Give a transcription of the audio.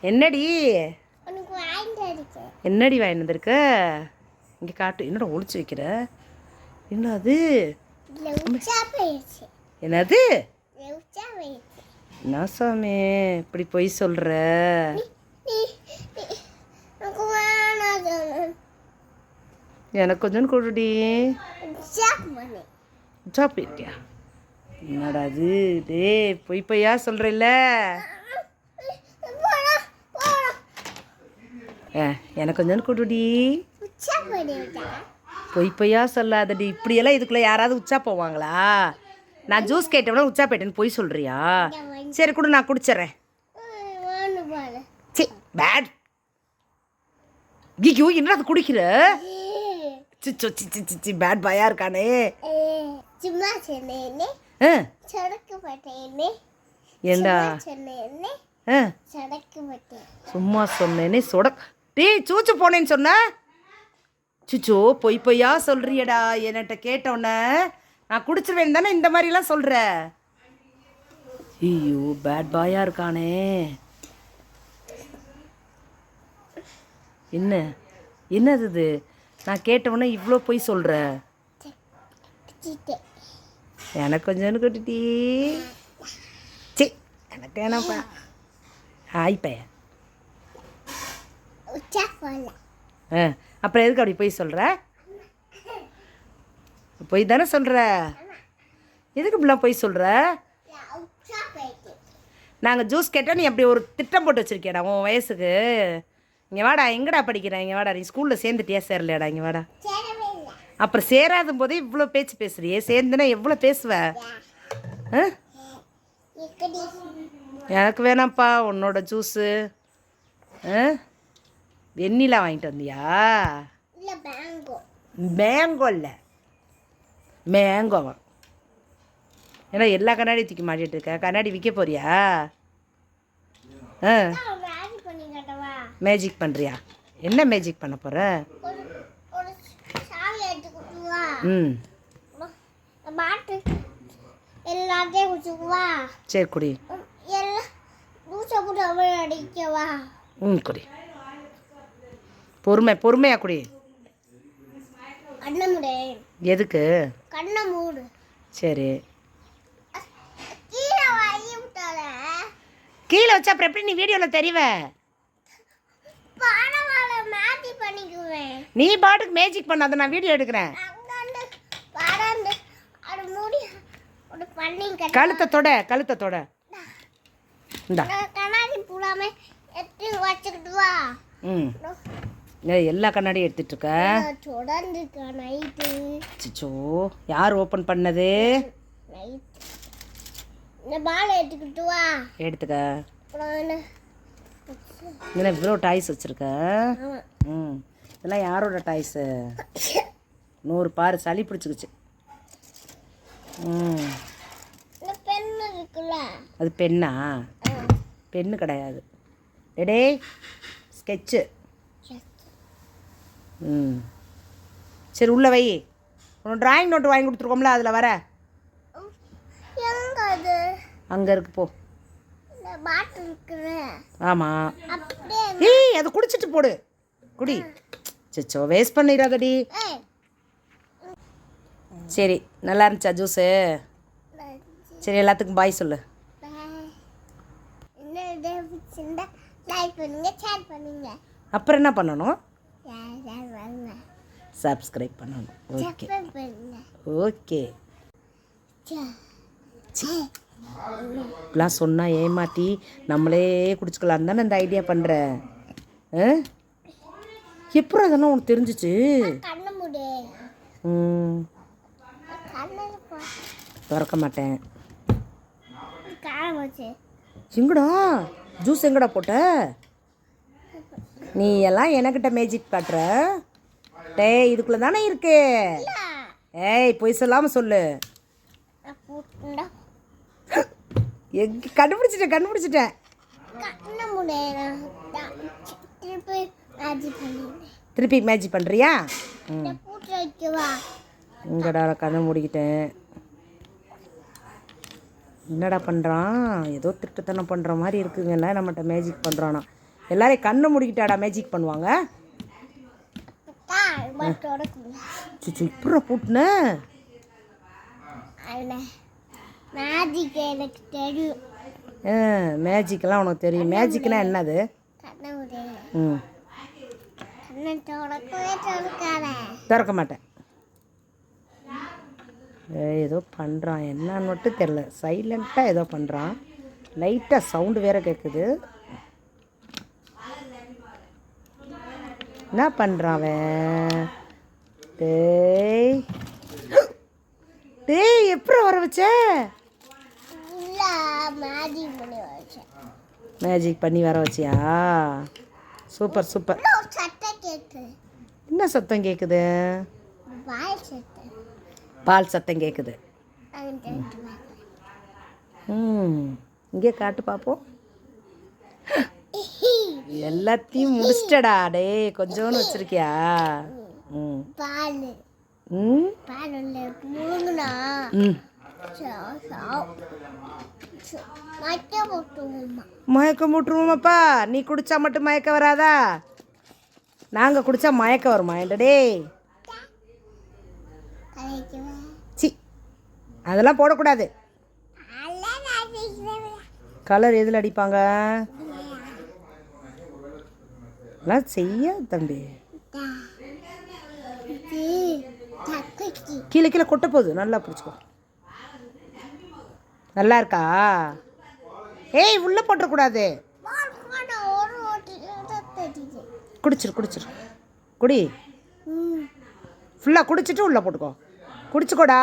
என்னடி? என்னடி வாங்கிட்டு வந்திருக்க? இங்கே காட்டு. என்னடா ஒளிச்சு வைக்கிற? என்னது? என்னது? என்ன சாமி? இப்படி பொய் சொன்னேன். எனக்கு கொஞ்சம் கொடுடி. சாப்பிட்டியா என்னடா அது டேய் பொய் பொய்யா சொல்கிறல்ல எனக்கு கொஞ்சம் கொடுடி உச்சா பண்ணி விட்டா பொய் பொய்யா சொல்லாதடி. இப்படியெல்லாம் இதுக்குள்ளே யாராவது உச்சா போவாங்களா? நான் ஜூஸ் கேட்டவன உச்சா போயிட்டேன்னு பொய் சொல்கிறியா சரி கொடு நான் குடிச்சிட்றேன் சி பேட். ஐயோ என்ன அது குடிக்கிற? சிச்சோ சி சி சி, சி பேட் பயா இருக்கானே. சும்மா சொன்னேன்னு ஆ. சடக்கு சும்மா சொன்னேனே சொட டீ சூச்சு போனேன்னு சொன்ன? சுச்சோ பொய் பொய்யா சொல்றியடா என்கிட்ட கேட்டோன்னே. நான் குடிச்சிருவேன் தானே இந்த மாதிரிலாம் சொல்கிற ஐயோ பேட் பாயாக இருக்கானே. என்ன? என்னது இது? நான் கேட்டவொன்னே இவ்வளோ பொய் சொல்கிற எனக்கு கொஞ்சம் கொட்டுட்டி சி எனக்கு என்னப்பா ஹாய் பையன் ஆ அப்புறம் எதுக்கு அப்படி போய் சொல்கிற பொய் தானே சொல்கிற எதுக்கு இப்படிலாம் பொய் சொல்கிற நாங்கள் ஜூஸ் கேட்டால் நீ அப்படி ஒரு திட்டம் போட்டு வச்சுருக்கியாடா உன் வயசுக்கு இங்கே வாடா எங்கடா படிக்கிறேன் இங்கே வாடா நீ ஸ்கூலில் சேர்ந்துட்டியா சேரலையாடா இங்கே வாடா அப்புறம் சேராத போதே இவ்வளோ பேச்சு பேசுறியே சேர்ந்துனா எவ்வளோ பேசுவ எனக்கு வேணாம்ப்பா உன்னோட ஜூஸு ஆ வெண்ணிலா வாங்கிட்டு வந்தியா? மேங்கோ இல்லை. மேங்கோவா ஏன்னா எல்லா கண்ணாடியும் தூக்கி மாட்டிட்டு இருக்க. கண்ணாடி விற்க போறியா? ஆ. மேஜிக் பண்ணுறியா என்ன மேஜிக் பண்ண போகிற ம். சரி குடி. ம் குடி. பொறுமை பொறுமையா குடி. எதுக்கு? கண்ணை மூடு. சரி. கீழே வச்சா அப்புறம் எப்படி நீ வீடியோவில் தெரிவ? நீ பாட்டுக்கு மேஜிக் பண்ணாத நான் வீடியோ எடுக்கிறேன். பண்ணி கழுத்தை தொட கழுத்தை தொட. இந்தா. கண்ணாடி பூடாம எடுத்து வச்சுக்கிட்டு வா. ம். எல்லா கண்ணாடியும் எடுத்துட்டு இருக்க தொடர்ந்து நைட்டு சிச்சோ யார் ஓப்பன் பண்ணது? எடுத்துக்க. இங்கே இவ்வளோ டாய்ஸ் வச்சுருக்க. ம் இதெல்லாம் யாரோட டாய்ஸு? நூறு பாரு சளி பிடிச்சிக்கிச்சு. ம். அது பெண்ணா. பெண்ணு கிடையாது. டேடே ஸ்கெட்சு ம். சரி உள்ளே வை. உனக்கு டிராயிங் நோட்டு வாங்கி கொடுத்துருக்கோம்ல அதில் வர. அங்கே இருக்கு போ. ஆமாம் ஏய் அதை குடிச்சிட்டு போடு. குடி. சிச்சோ வேஸ்ட் பண்ணிடாதடி. சரி நல்லா இருந்துச்சா ஜூஸு சரி எல்லாத்துக்கும் பாய் சொல்லு. அப்புறம் என்ன பண்ணணும்? சப்ஸ்கிரைப் பண்ணணும். ஓகே ஓகே இப்படிலாம் சொன்னால் ஏமாற்றி நம்மளே குடிச்சுக்கலாம் தானே இந்த ஐடியா பண்ணுற ஆ? எப்படி அதெல்லாம் உனக்கு தெரிஞ்சிச்சு? திறக்க மாட்டேன். எங்கடா? ஜூஸ் எங்கடா போட்ட? நீ எல்லாம் எனக்கிட்ட மேஜிக் காட்டுற? டேய் இதுக்குள்ளே தானே இருக்கு? ஏய் பொய் சொல்லாம சொல்லு. கண்டுபிடிச்சிட்டேன் கண்டுபிடிச்சிட்டேன். திருப்பி மேஜிக் பண்ணுறியா ம். இந்த இங்கடா கண்ணை மூடிக்கிட்டேன். என்னடா பண்ணுறான் ஏதோ திருட்டுத்தனம் பண்ணுற மாதிரி இருக்குங்கன்னா நம்மகிட்ட மேஜிக் பண்ணுறானா எல்லாரையும் கண்ணை முடிக்கிட்டாடா மேஜிக் பண்ணுவாங்க. சுச்சு இப்படி பூட்டின. மேஜிக் எனக்கு தெரியும். மேஜிக்கெல்லாம் உனக்கு தெரியும். மேஜிக்னா என்னது? ம். திறக்க மாட்டேன். ஏதோ பண்ணுறான் என்னன்னு மட்டும் தெரில சைலண்ட்டாக ஏதோ பண்ணுறான் லைட்டாக சவுண்டு வேற கேட்குது என்ன பண்ணுறான் அவன்? டேய். டேய் எப்படி வர வச்ச? மேஜிக் பண்ணி வர வச்சியா? Super super. என்ன சத்தம் கேட்குது பால் சத்தம். கேட்குது ம் இங்கே காட்டு பார்ப்போம் எல்லாத்தையும் முடிச்சிட்டடா. டேய் கொஞ்சோன்னு வச்சிருக்கியா? ம். பால். ம்? பால் உள்ள மூணுனா ம் மட்டை போட்டுமா மயக்கம் போட்டுருவோமாப்பா. நீ குடிச்சா மட்டும் மயக்கம் வராதா? நாங்கள் குடிச்சா மயக்கம் வருமா? கலைக்குவா சி. அதெல்லாம் போடக்கூடாது. கலர் எதில் அடிப்பாங்க? எல்லாம் செய்ய தம்பி. கீழே கீழே கொட்ட போகுது. நல்லா பிடிச்சிக்கோ. நல்லா இருக்கா? ஏய் உள்ளே தெரியுது குடிச்சிரு குடிச்சிரு. குடி. ஃபுல்லாக குடிச்சிட்டு உள்ளே போட்டுக்கோ. குடிச்சுக்கோடா.